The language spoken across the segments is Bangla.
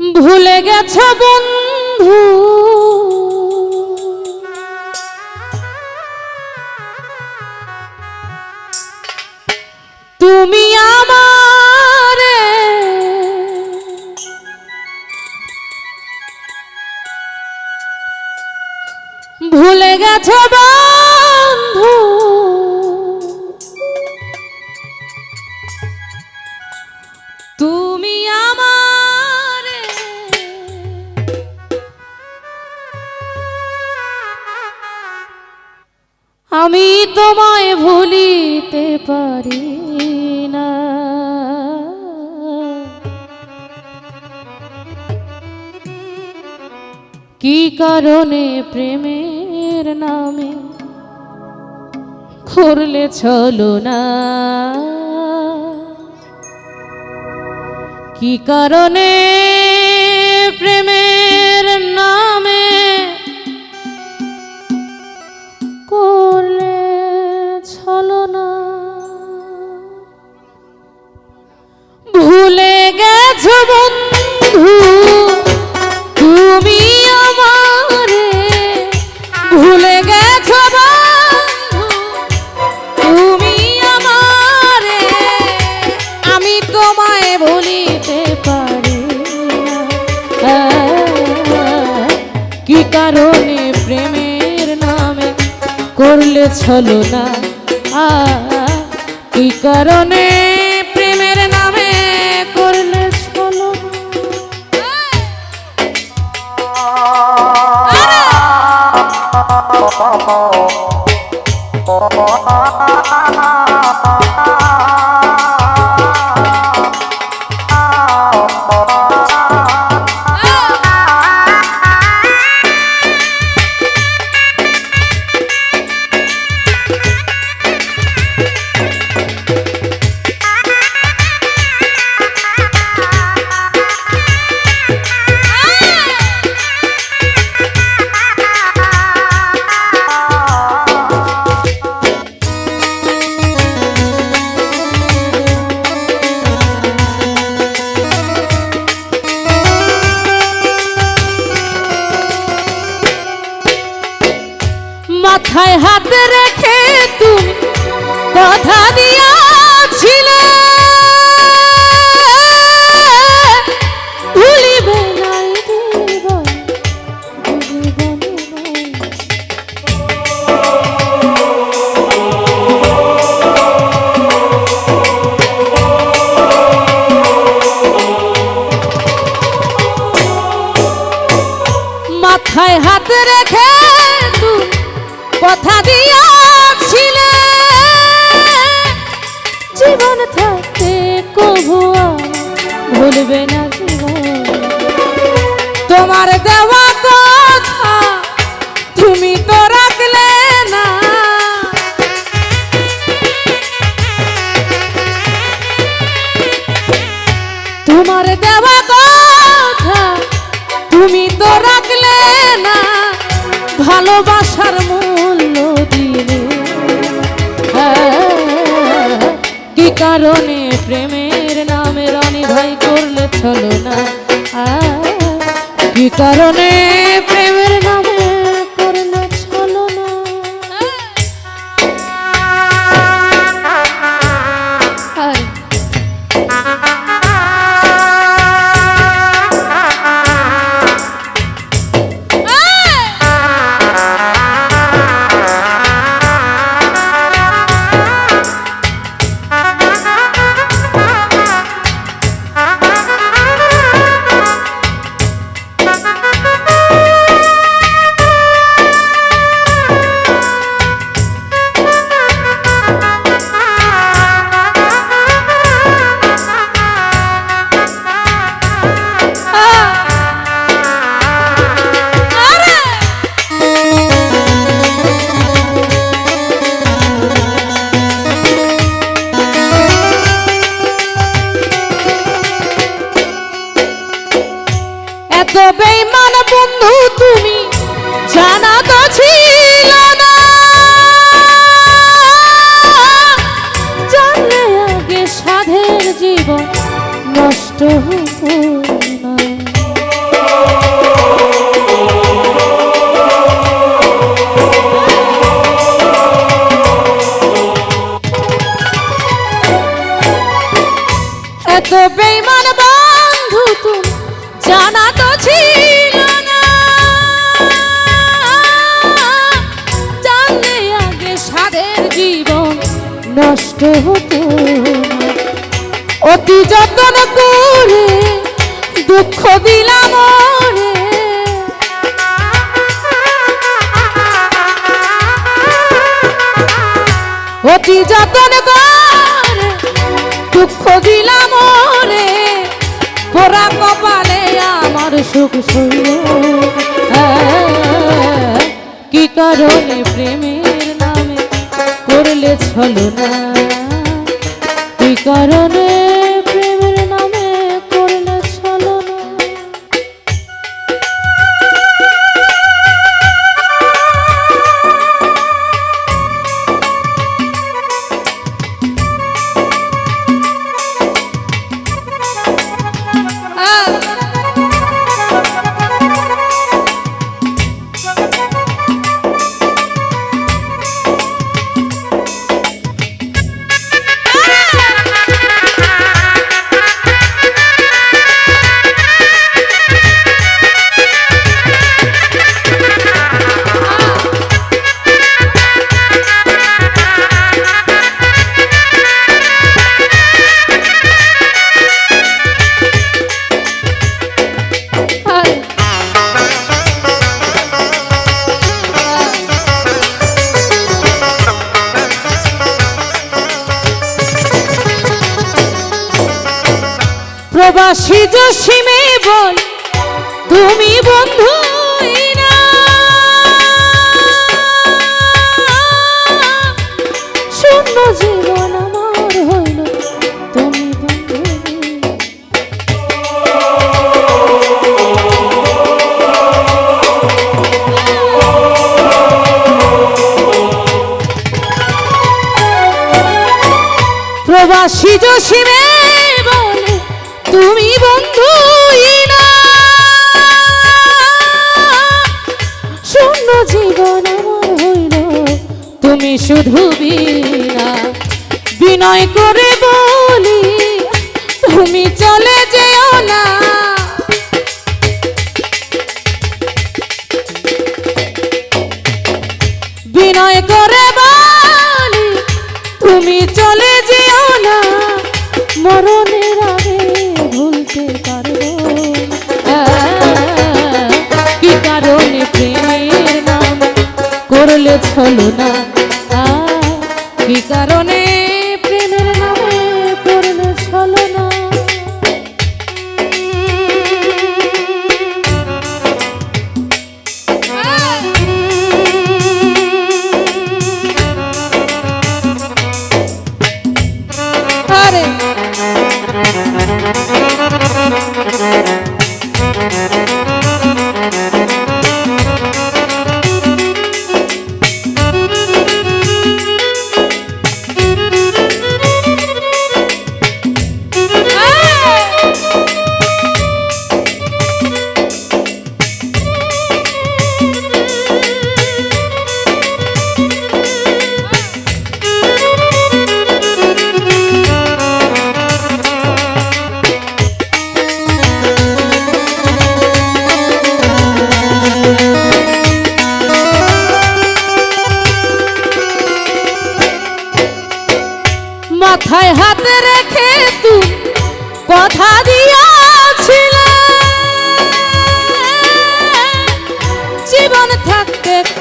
ভুলে গেছ বন্ধু? তুমি আমারে ভুলে গেছ বন্ধু? আমি তোমায় ভুলিতে পারি না। কি কারণে প্রেমের নামে করলে চলো না? কি কারণে প্রেমের কারণে প্রেমের নামে করলে ছলো না কি কারণে প্রেমের নামে করলে ছলো মাথায় হাত রেখে তুমি কথা থাকতে ভুলবে না তোমার দেওয়া কথা তুমি তো রাখলে না। তোমার দেওয়া কথা তুমি তো রাখলে না। ভালোবাসার মূল্য দিলে। হ্যাঁ, কি কারণে কারণে নষ্ট হতো। অতি যত্ন করে দুঃখ দিলাম অতি যত্ন করে দুঃখ দিলাম প্রবাসী জসিমে বল তুমি বন্ধু শূন্য জীবন আমার শুধু বিনা। বিনয় করে বলি, তুমি চলে যেও না। বিনয় করে বলি, তুমি চলে যেও না। মরণের আগে ভুলতে পারব না। কি কারণে প্রেমের নাম করলে ছলো না?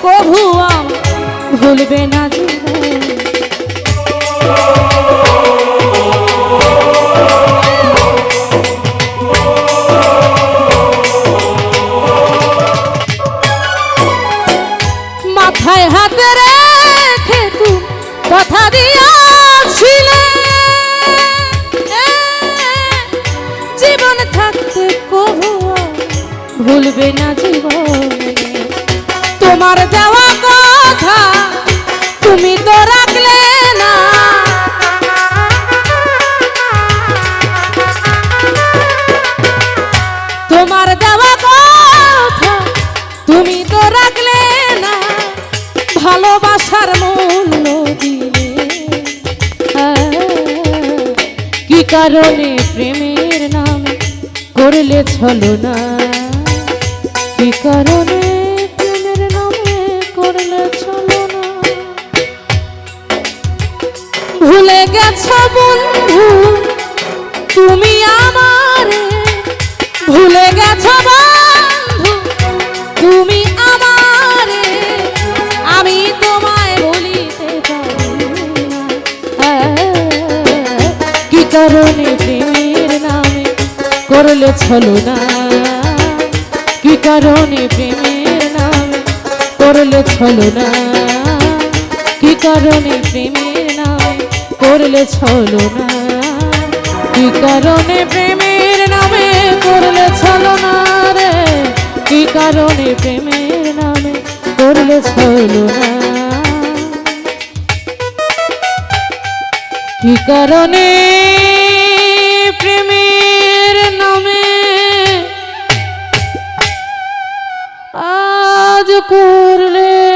কভু ভুলবে না মাথায় হাতে রেখে তুই কথা দিয়াছিলে। জীবন থাকতে কভু ভুলবে না জীবনে কারণে প্রেমের নাম করলে ছলো না। কি কারণে প্রেমের নামে করলে ছলো না? ভুলে গেছ বন্ধু, তুমি আমার। ভুলে গেছ বন্ধু করলে ছলো না। কি কারণে প্রেমের নামে করলে ছলো না? কি কারণে প্রেমের নামে করলে ছলো না? কি কারণে প্রেমের নামে করলে ছলো না রে? কি কারণে প্রেমের নামে করলে ছলো না? কি কারণে করলে